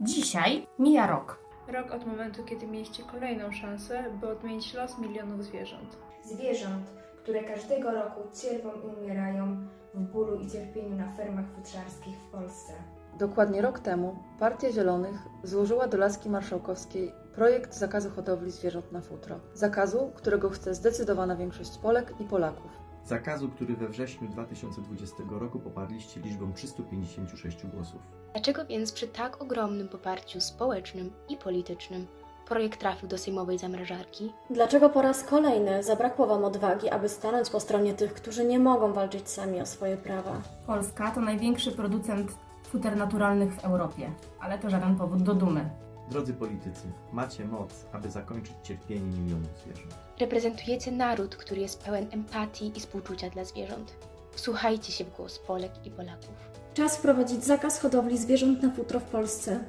Dzisiaj mija rok. Rok od momentu, kiedy mieliście kolejną szansę, by odmienić los milionów zwierząt. Zwierząt, które każdego roku cierpią i umierają w bólu i cierpieniu na fermach futrzarskich w Polsce. Dokładnie rok temu Partia Zielonych złożyła do Laski Marszałkowskiej projekt zakazu hodowli zwierząt na futro. Zakazu, którego chce zdecydowana większość Polek i Polaków. Zakazu, który we wrześniu 2020 roku poparliście liczbą 356 głosów. Dlaczego więc przy tak ogromnym poparciu społecznym i politycznym projekt trafił do sejmowej zamrażarki? Dlaczego po raz kolejny zabrakło Wam odwagi, aby stanąć po stronie tych, którzy nie mogą walczyć sami o swoje prawa? Polska to największy producent futer naturalnych w Europie, ale to żaden powód do dumy. Drodzy politycy, macie moc, aby zakończyć cierpienie milionów zwierząt. Reprezentujecie naród, który jest pełen empatii i współczucia dla zwierząt. Wsłuchajcie się w głos Polek i Polaków. Czas wprowadzić zakaz hodowli zwierząt na futro w Polsce.